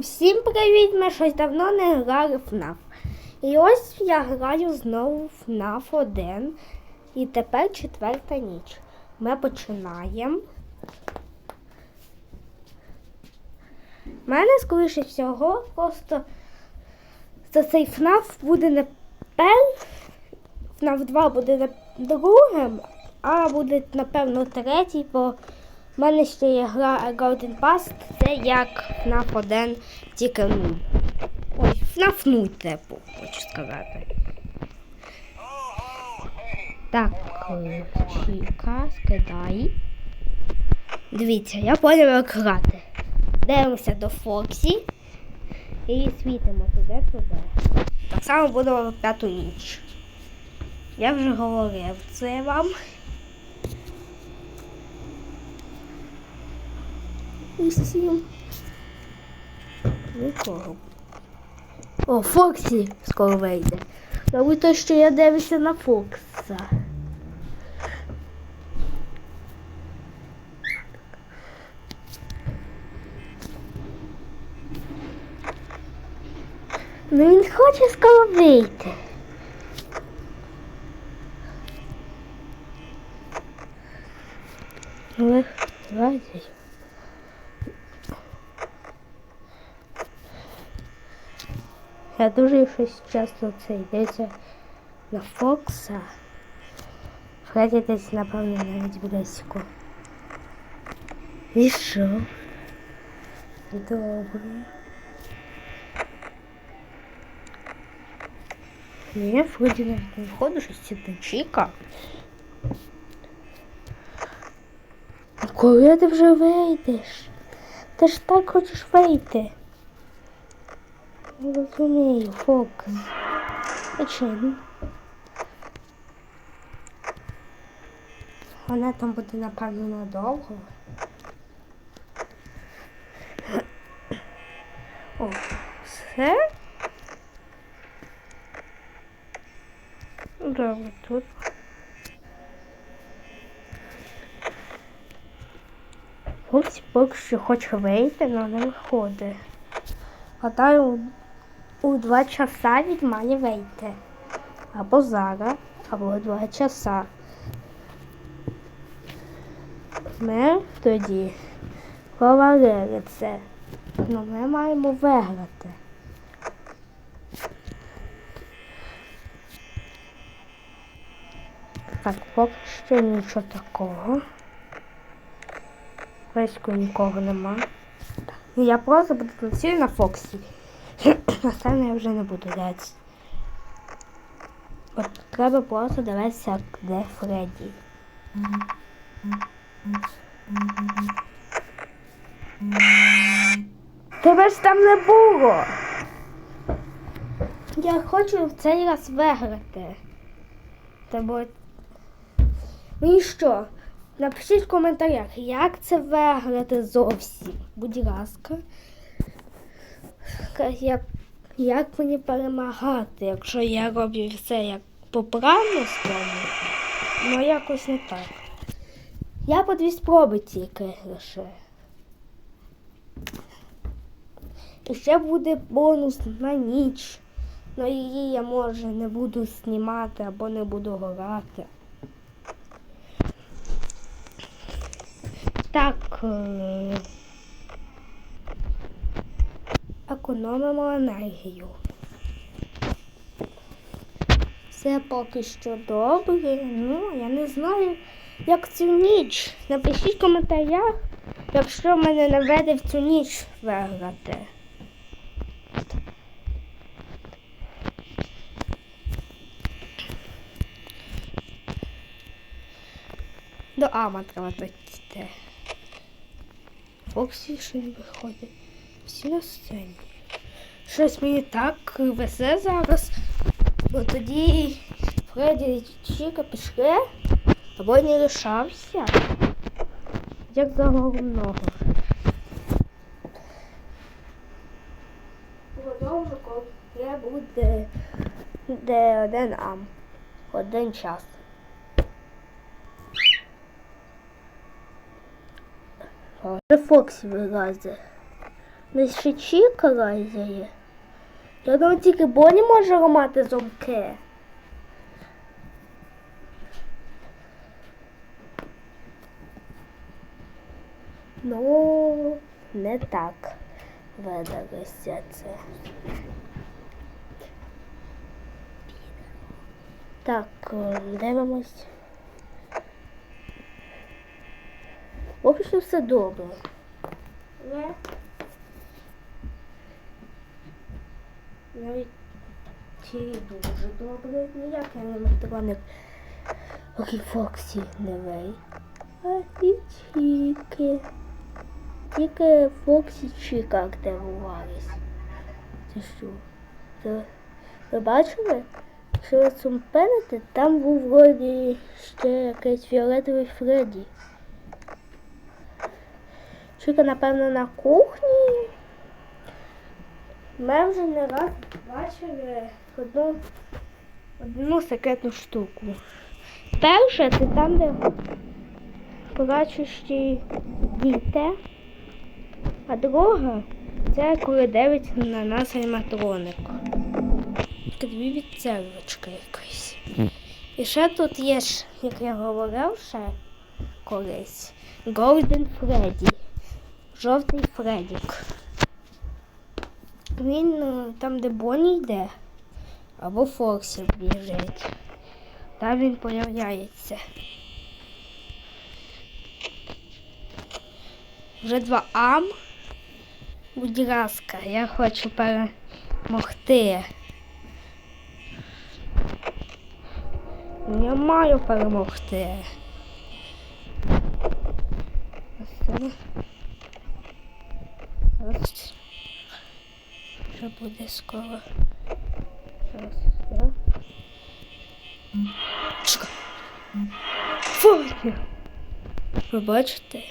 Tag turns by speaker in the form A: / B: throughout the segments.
A: Всім привіт! Ми щось давно не грали в FNAF. І ось я граю знову в FNAF 1. І тепер четверта ніч. Ми починаємо. У мене, скоріше всього, просто за цей FNAF буде не пер. FNAF 2 буде другим, а буде, напевно, третій, бо в мене ще є гра Golden Pass, це як FNAF 1, тільки ну. Ой, FNAF 0, типу, хочу сказати. Так, Чіка, скидай. Дивіться, я поняв, як грати. Дивимося до Фоксі і світимо туди-туди. Так само будемо п'яту ніч. Я вже говорив це вам. Усім. Нікого. О, Фоксі скоро вийде. Мабуть, то, що я дивлюся на Фокса. Ну він хоче скоро вийти. Але радість. Я дуже щось часто це йдеться на Фокса. Фредді десь, напевно, навіть близько. І що? Добре. Ні, Фредді навіть не виходить, щось Чіка. А коли ти вже вийдеш? Ти ж так хочеш вийти. Розумію, Фокс. Чому? Вона там буде, напевно, надовго. О, все? Добре, тут. Фоксі поки що хоче вийти, але не виходить. Гадаю, у два часа він має вийти. Або зараз, або два часа. Ми тоді говорили це. Ну ми маємо виграти. Так, поки що нічого такого. Близько нікого нема. Я просто буду працюю на Фоксі. Остальне я вже не буду дивитися. От треба просто дивитися, де Фредді. Тебе ж там не було. Я хочу в цей раз виграти. Та Ну і що? Напишіть в коментарях, як це виграти зовсім. Будь ласка. Як, як мені перемагати, якщо я роблю все як по правильному, ну якось не так. Я по дві спроби тільки лише. І ще буде бонус на ніч. Но її я може не буду знімати або не буду грати. Так. Економимо енергію. Все поки що добре. Ну, я не знаю, як цю ніч. Напишіть в коментарях, якщо мене не веде в цю ніч виграти. До Ама треба дойти. Фоксі ще не виходить. Всі на. Щось мені так везе зараз. Бо тоді Фредді Чіка пішли, або не лишався. Як за головного. Головно, коли буде де один ам. Один час. Вже Фоксі вилазить. Десь ще Чіка лазає. Я думаю, тільки Боні може ламати замки. Ну, не так видалося це. Так, е, дивимось. Поки що все добре. Але навіть ті дуже добре. Ніякий аніматроник Окі Фоксі не. А і Чіки. Тільки Фоксі Чіка активувались. Це що? Це... Ви бачили? Якщо ви цумпените, там був вроді ще якийсь фіолетовий Фредді. Чіка, напевно, на кухні. Ми вже не раз бачили одну, одну секретну штуку. Перше це там, де плачущі діти, а друга це коли дивиться на нас аніматроник. Дві відцелочки якось. І ще тут є, як я говорив ще колись, Golden Freddy. Жовтий Фредік. Він е, там, де Бонні йде, або Фоксі біжить. Там він появляється. Вже два ам. Будь ласка, я хочу перемогти. Я маю перемогти. Ось це. Вже буде скоро. Зараз. я. Чекай. Фоні. Ви бачите?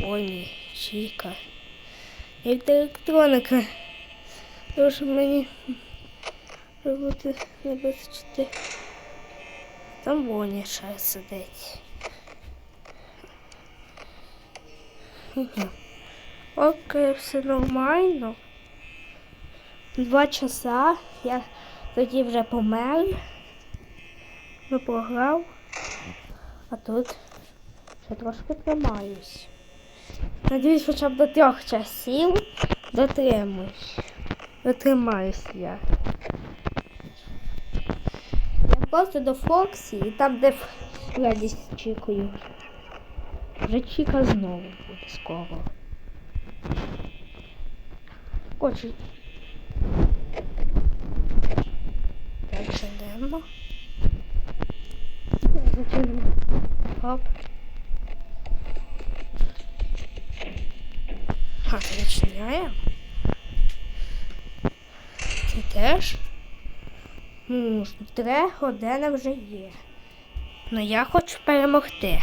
A: Фоні, Чіка. Як електроника. Тому мені роботи не вистачити. Там Воня ще сидить. Окей, все нормально. Два часа я тоді вже помер, не програв, а тут ще трошки тримаюсь. Надіюсь, хоча б до трьох часів дотримуюсь. Дотримаюсь я. Я просто до Фоксі і там, де з Чікою. Вже Чіка знову буде скоро. Коротше. Йдемо. Зачинимо. Хоп. А, це відчиняємо. Це теж. Три години вже є. Ну я хочу перемогти.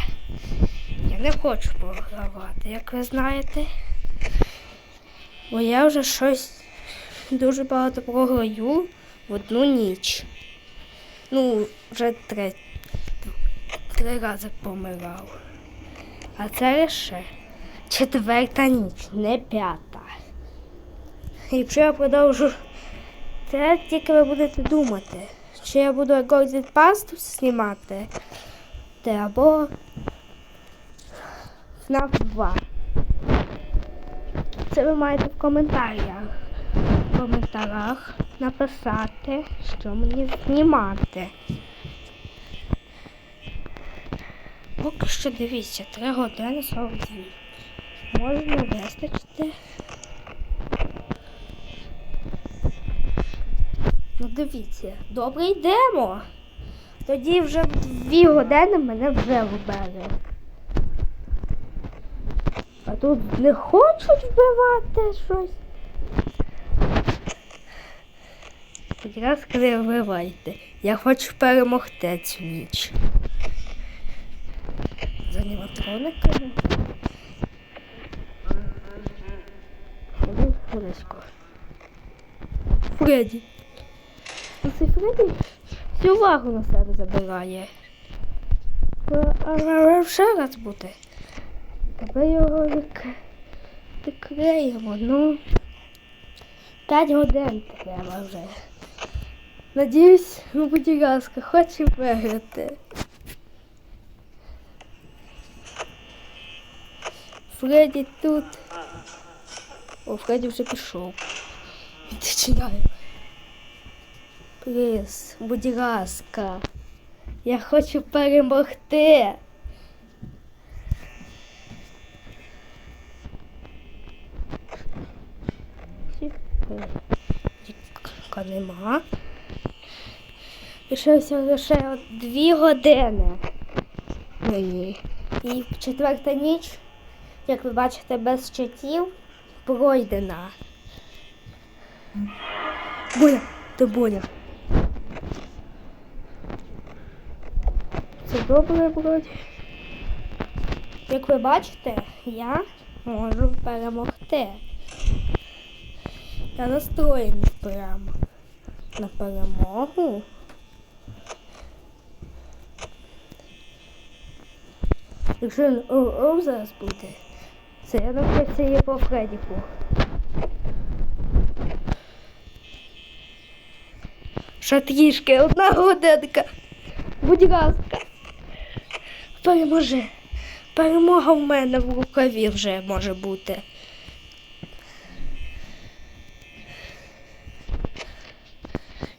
A: Я не хочу програвати, як ви знаєте. Бо я вже щось дуже багато програю в одну ніч. Ну, вже три, три рази помирав. А це лише четверта ніч, не п'ята. Якщо я продовжу, це тільки ви будете думати, чи я буду Golden Pass знімати, те або FNAF 2. Це ви маєте в коментарях. В коментарях написати, що мені знімати. Поки що дивіться, 3 години 42. Може не вистачити. Ну дивіться, добре йдемо. Тоді вже в 2 години мене вже вбили. А тут не хочуть вбивати щось. Тоді раз. Я хочу перемогти цю ніч. з аніматрониками. Ходи близько. Фредді. Ну, Цей Фредді всю увагу на себе забирає. Але ще раз буде. Аби його як Відкриємо, ну. 5 годин треба вже. Надіюсь, ну будь ласка, хочу виграти. Фредді тут. О, Фредді вже пішов. Відчиняю. Пліз, будь ласка. Я хочу перемогти. Нема. Лишилося лише дві години. Мені. І четверта ніч, як ви бачите, без чатів пройдена. Боля, ти боля. Це добре вроді. Як ви бачите, я можу перемогти. Я настроєний прямо на перемогу. Якщо він о зараз буде, це я навчився її по Фредіку. Ще трішки, одна годинка. Будь ласка. Переможи. Перемога в мене в рукаві вже може бути.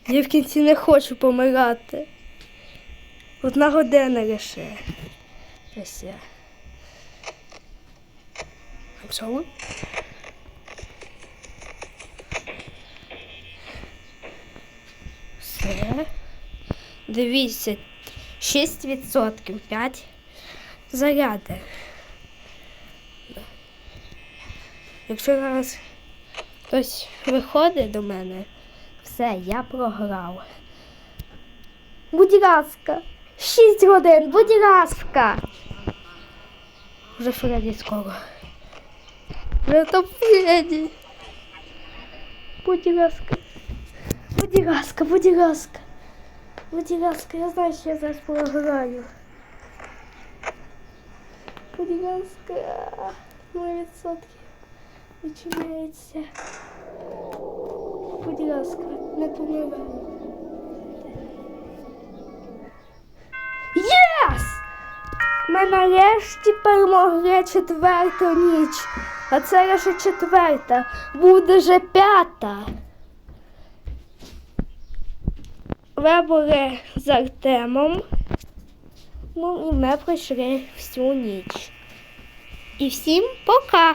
A: Я в кінці не хочу помирати. Одна година лише. Ось я. Absolut. Все. Дивіться, 6%, 5 заряди. Якщо зараз хтось виходить до мене, все, я програв. Будь ласка, 6 годин, будь ласка. Вже Фредді скоро. Вже то Фредді. Будь ласка. Будь ласка, будь ласка. Будь ласка, я знаю, що я зараз програю. Будь ласка, мої відсотки відчиняються. Будь ласка, не помирай. Ми нарешті перемогли четверту ніч. А це лише четверта. Буде вже п'ята. Ви були з Артемом. Ну і ми пройшли всю ніч. І всім пока!